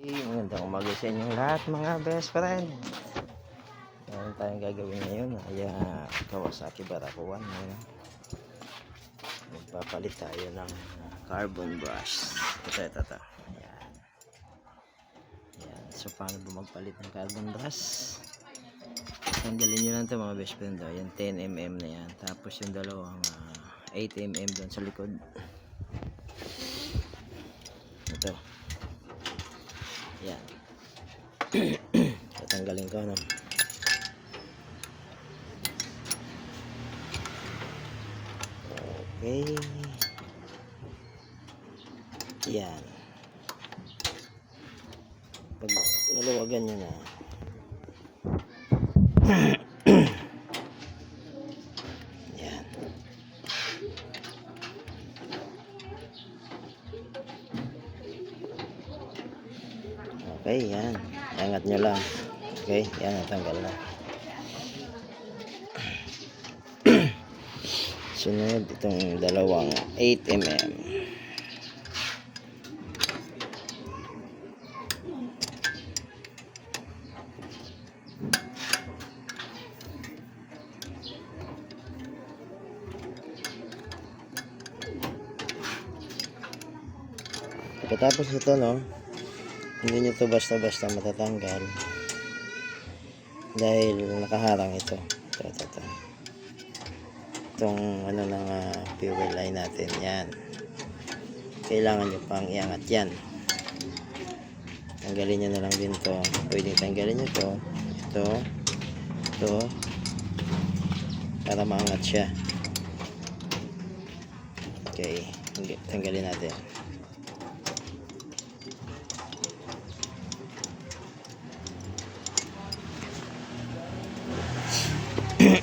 Hey, magandang umaga sa inyong lahat mga best friend. Meron tayong gagawin ngayon. Ay, ah, Kawasaki Barako 1. Ngayon. Magpapalit tayo ng ah, carbon brush. Ito, ito, ito. Ayan. Ayan. So, paano ba magpalit ng carbon brush? Tanggalin nyo lang ito mga best friend. Oh. Yan 10mm na yan. Tapos yung dalawang ah, 8mm doon sa likod. Ito. Yan. Ko, no? Okay. Yan. Pag naluwagan nyo na. Yan. Okay, yan. Angat nyo lang. Okay, yan, natanggal na. Sunod, itong dalawang 8mm. Pagkatapos ito, no, hindi nyo to basta-basta matatanggal dahil nakaharang ito. Ito, ito, ito. itong ano ng ah, fuel line natin yan. Kailangan nyo pang iangat yan. Tanggalin nyo na lang din to. Pwedeng tanggalin nyo to. Ito. Ito. Para maangat siya. Okay. Tanggalin natin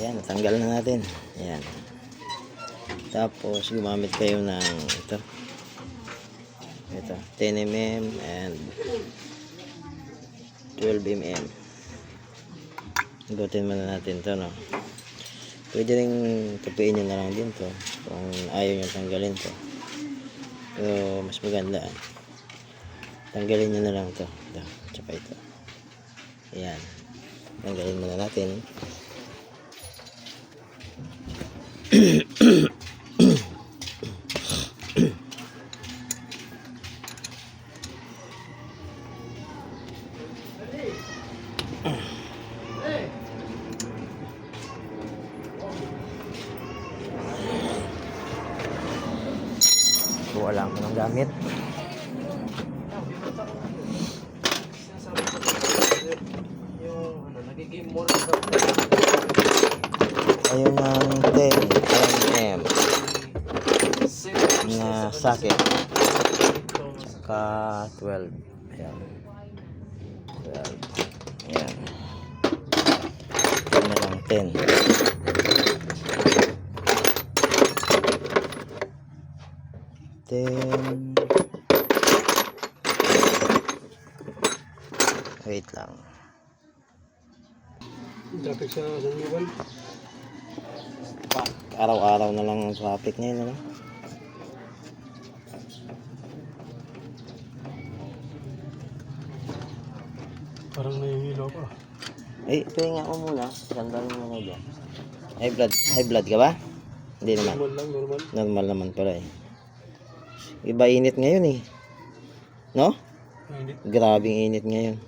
Yan, natanggal na natin. Yan. Tapos, gumamit kayo ng ito. Ito, 10mm and 12mm. Igutin muna natin to no? Pwede rin tupiin nyo na lang din to kung ayaw nyo tanggalin to. Pero, mas maganda. Tanggalin nyo na lang to. Ito, tsaka ito. Ayan. Tanggalin muna natin. Ito na lang 10. 10. Wait lang. Traffic sa San Miguel. Araw-araw na lang ang traffic ngayon. Ano? Parang nahihilo pa. Eh, pahinga mo muna. Sandal mo muna dyan. High blood, high blood ka ba? Hindi naman. Normal lang, normal. Normal naman pala eh. Iba init ngayon eh. No? Hindi. Grabing init ngayon.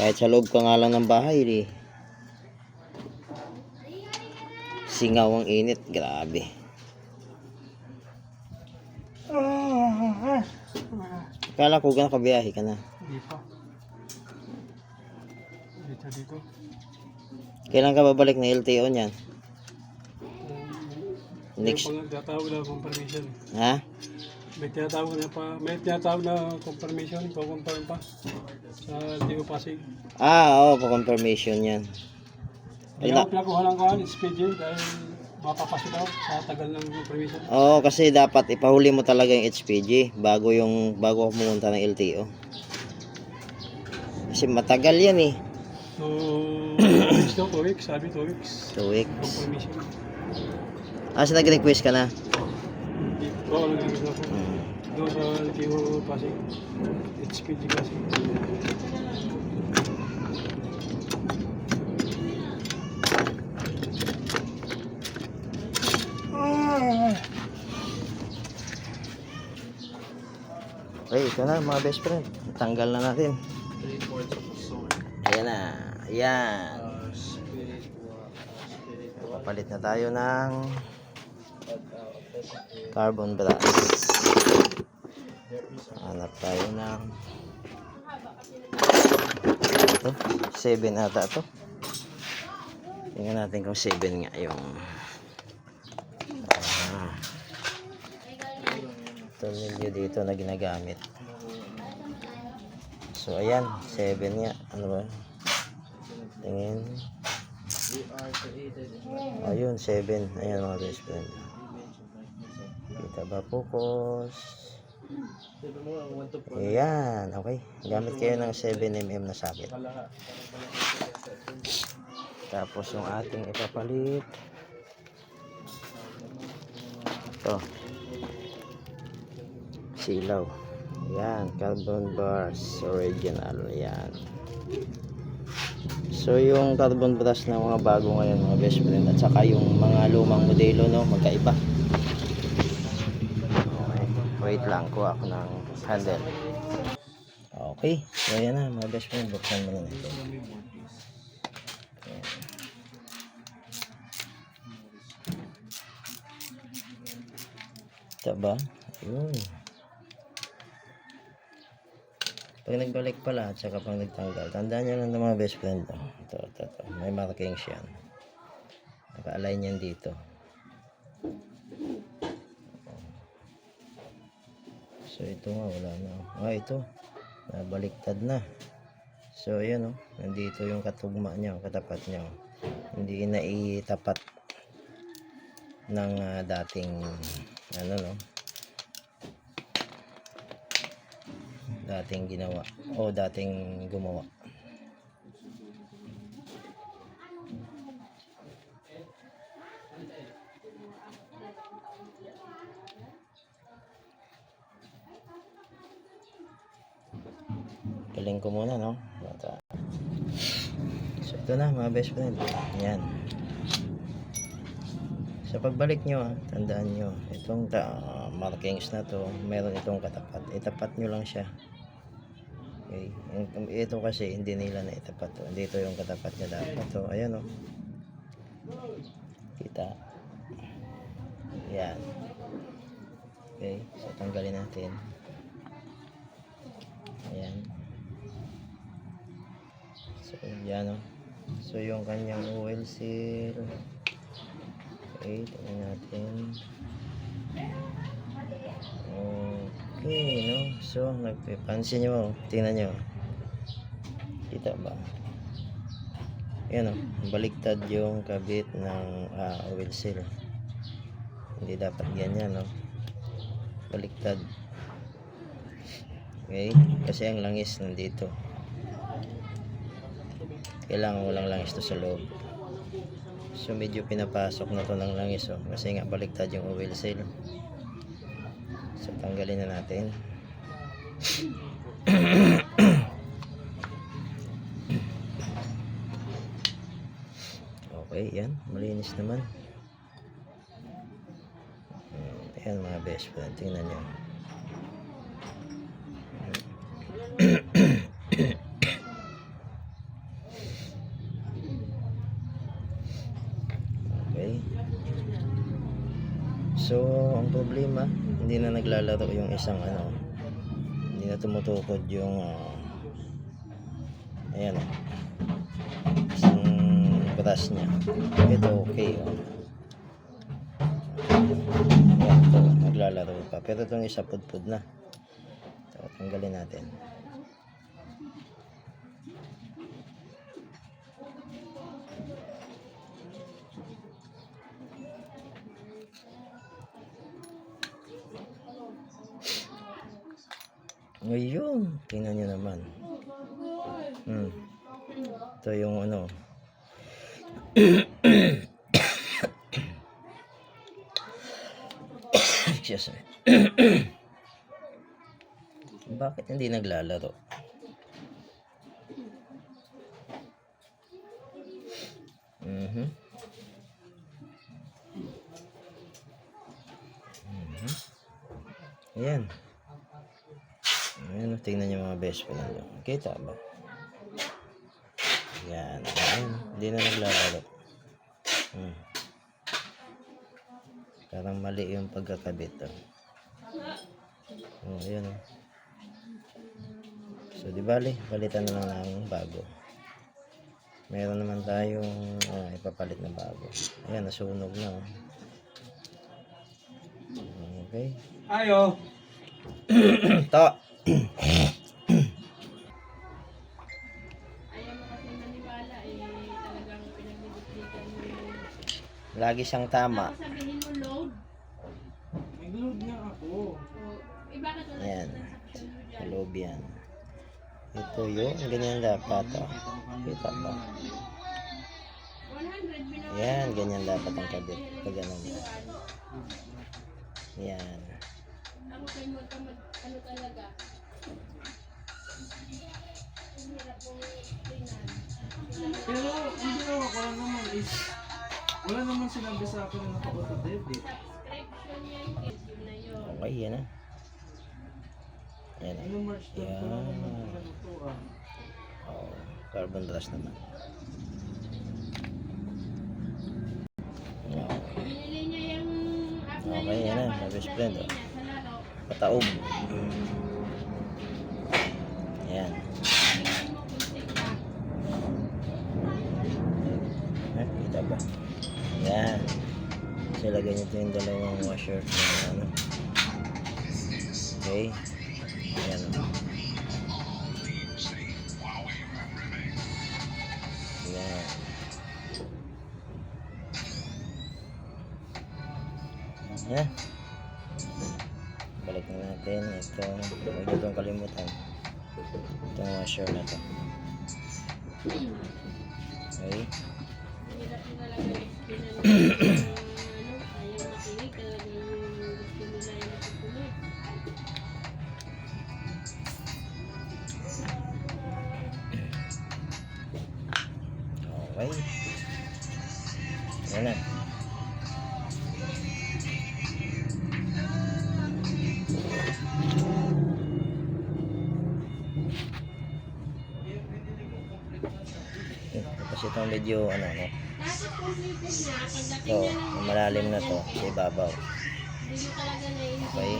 Kahit sa loob ka nga lang ng bahay eh. Singaw ang init. Grabe. Kala ko ka nakabiyahe ka na. Hindi pa. Dito. Kailan ka babalik na LTO niyan? Next. May tinatawag na confirmation. Ha? May tinatawag na pa, may tinatawag na confirmation, ko-confirm pa sa Tigo Pasig. Ah, oo, pa-confirmation yan. Ay, na- pinakuha lang ko is PJ dahil mapapasok daw sa tagal ng confirmation. Oo, kasi dapat ipahuli mo talaga yung HPG bago yung bago ako pumunta ng LTO. Kasi matagal yan eh. So, two weeks daw, two weeks, sabi two weeks. Two weeks. Confirmation. Ah, so nag-request ka na? Oo, nag-request na ako. Hmm. Doon sa Tigo Pasig. It's PJ Pasig. Okay, ito na mga best friend. Tanggal na natin. Three fourths of sword. Ayan na. Ayan. Papalit na tayo ng carbon brass. Hanap tayo ng ito. 7 ata to. Tingnan natin kung 7 nga yung ah, tornilyo dito na ginagamit. So ayan, 7 nga. Ano ba? Tingin. Ayun, 7. Ayan mga best friend. Kita ba focus? Ayan, okay. Gamit kayo ng 7mm na socket. Tapos yung ating ipapalit. Ito. Silaw. Ayan, carbon bars. Original. Ayan. So yung carbon bars na mga bago ngayon mga best friend at saka yung mga lumang modelo no, magkaiba. Okay. Wait lang, kuha ako ng handle. Okay, so yan na mga best friend, buksan mo na ito. Ito ba? Ayun. Pag nagbalik pala at saka pag nagtanggal, tandaan nyo lang ng mga best friend. Oh. Ito, ito, ito. May markings yan. Naka-align yan dito. So ito nga, wala na. Ah, ito. Nabaliktad na. So ayan oh. Nandito yung katugma niya, katapat niya. oh. Hindi na itapat ng ah, dating ano no dating ginawa o dating gumawa. Galing ko muna no? So ito na mga best friend. Yan. Sa pagbalik nyo, ah, tandaan nyo, itong ah, markings na to, meron itong katapat. Itapat nyo lang siya. Okay. Ito kasi hindi nila na itapat to. Dito yung katapat niya dapat to. Ayan oh. Kita. Yan. Okay. So tanggalin natin. Ayan. So yan oh. So yung kanyang oil seal. Okay, tingnan natin. Okay, no? So, nagpipansin nyo, tingnan nyo. Kita ba? Yan o, baliktad yung kabit ng ah, oil seal. Hindi dapat ganyan, no? Baliktad. Okay, kasi ang langis nandito. Kailangan walang langis to sa loob. So medyo pinapasok na to ng langis oh, kasi nga baliktad yung oil seal. So tanggalin na natin. okay, yan. Malinis naman. Ayan mga best friend. Tingnan nyo. Okay. So, ang problema, hindi na naglalaro yung isang ano, hindi na tumutukod yung ah, ayan oh, isang brush niya. Ito okay oh. naglaro pa. Pero itong isa pudpud na. So, tanggalin natin. Ngayon, tingnan nyo naman. Hmm. Ito yung ano. Excuse me. Bakit hindi naglalaro? Mhm. Mhm. Ayan. Ayan, tingnan niyo mga best friend nyo. Kita ba? Yan. Ayan. Hindi na naglalaro. Hmm. Parang mali yung pagkakabit. Oh. Oh, ayan oh. So, di bali, palitan na lang ng bago. Meron naman tayong ah, ipapalit na bago. Ayan, nasunog na. Oh. Okay. Ayo! To. Lagi siyang tama. Tapos sabihin mo load, Nag-load nga ako. o eh bakit wala Ayan. transaction mo Sa loob yan. Ito yun. Ganyan dapat. Oh. Kita ba? 100 binawa Yan. Ganyan dapat ang kabit. Pag ganun. Yan. Ako ano talaga. Ang hirap mong tingnan. Pero ang ginawa ko lang naman is, wala naman sinabi sa akin na naka-auto-debit. Subscription yan, kids, yun na yun. Okay. Yan ah. Yan ah. Ano March 12 ko lang naman Yan. to ah. Oh, carbon brush naman. Niya yung Okay, yan na, best friend, niya oh. Sa laro. pataob. Yan. Tingnan mo kung sika. Eh, kita ba? Yan. So, lagyan nyo ito yung dalawang washer na ano. Okay. Okay. Yan na. Tapos itong medyo ano no. Tapos ng malalim na to sa ibabaw. Okay.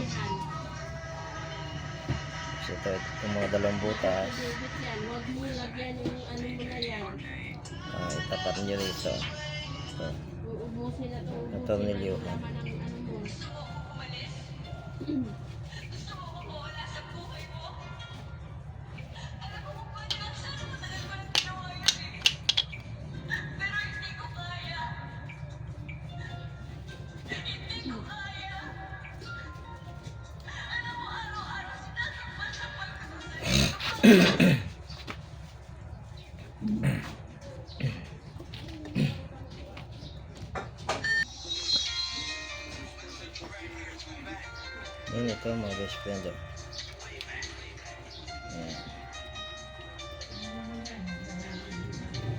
So ito, itong mga dalawang butas. Huwag mo lagyan yung ano mo na yan. Ah, itapat nyo rito. So, Uubusin na to,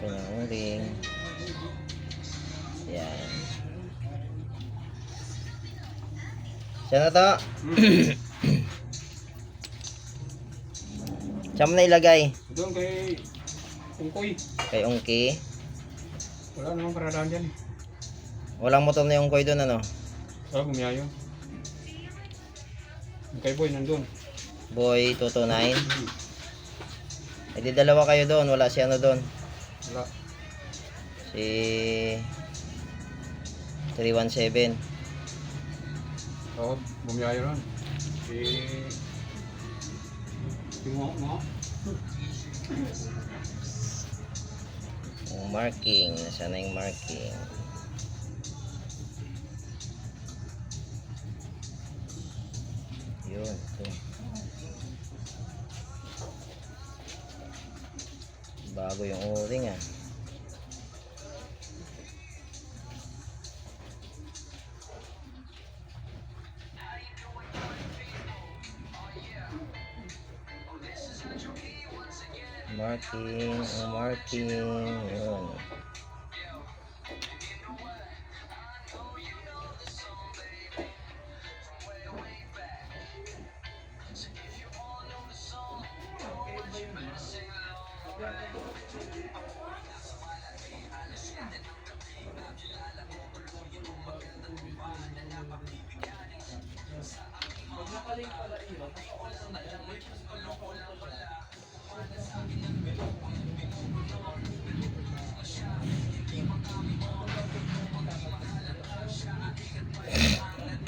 Kanyang uring. Yan. Siya na to. Saan mo na ilagay? Doon kay Ungkoy. Kay Ungki. Wala namang paradaan dyan. Walang motor na yung Ungkoy doon ano? Wala gumiyayo. Kay Boy nandun. Boy 229. E di dalawa kayo doon. Wala si ano doon. Wala. Si 317. Oo, bumiyahe ron. Eh, tingo mo. Yung marking, nasaan na yung marking? Yun, ito. Bago yung o-ring ah. Marking, oh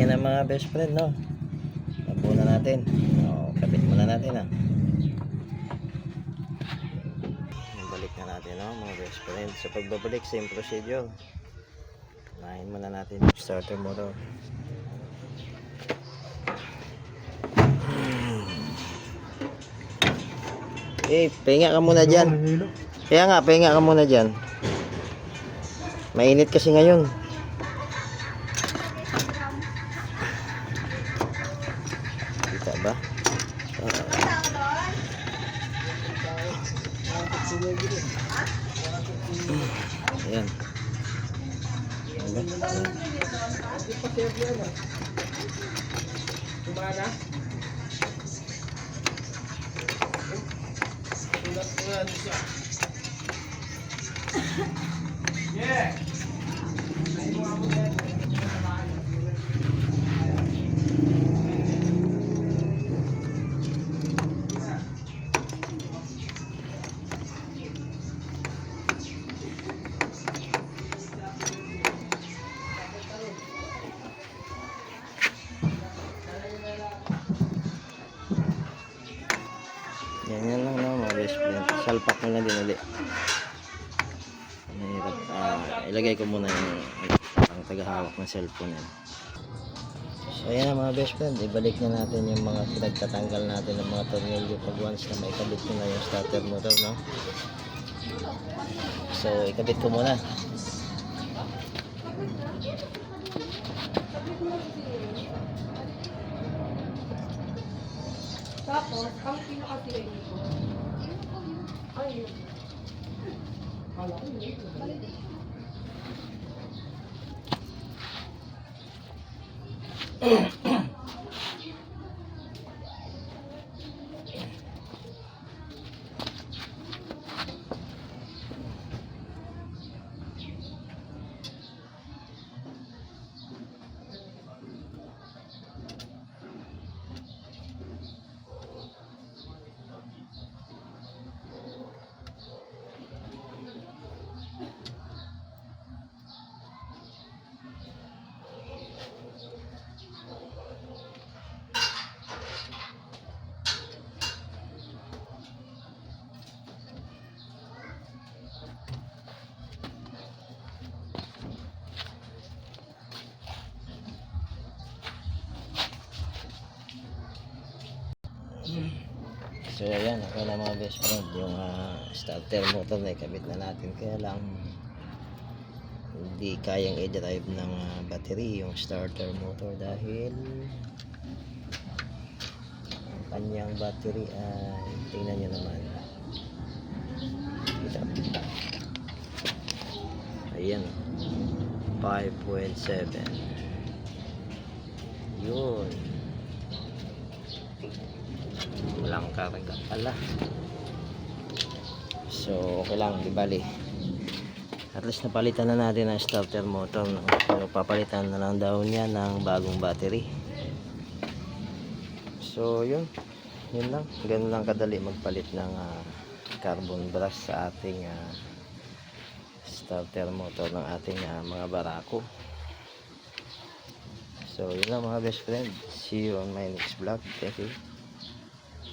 yan ang mga best friend, no? Tapo na natin. O, kapit muna natin, ah. Balik na natin, no, mga best friend. Sa pagbabalik, same procedure. Unahin muna natin yung starter motor. Eh, pahinga ka muna dyan. Kaya nga, pahinga ka muna dyan. Mainit kasi ngayon. Kita ba? Ayan. Ayan. Ayan. Yan Salpak mo na din ulit. Mahirap. Ah, ilagay ko muna yung ang tagahawak ng cellphone yan. So ayan na mga best friend, ibalik na natin yung mga pinagtatanggal natin ng mga tornilyo pag once na maikabit ko na yung starter motor, no? So ikabit ko muna. Mm-hmm. So ayan, ako na mga best friend, yung ah, starter motor na ikabit na natin. Kaya lang, hindi kayang i-drive ng ah, battery yung starter motor dahil ang kanyang battery ay tingnan nyo naman. Ito. Ayan. 5.7 Yun. Walang karga pala. So, okay lang, di bali. At least napalitan na natin ang starter motor. No? So, papalitan na lang daw niya ng bagong battery. So, yun. Yun lang. Ganun lang kadali magpalit ng ah, carbon brush sa ating ah, starter motor ng ating ah, mga barako. So, yun lang mga best friend. See you on my next vlog. Thank you.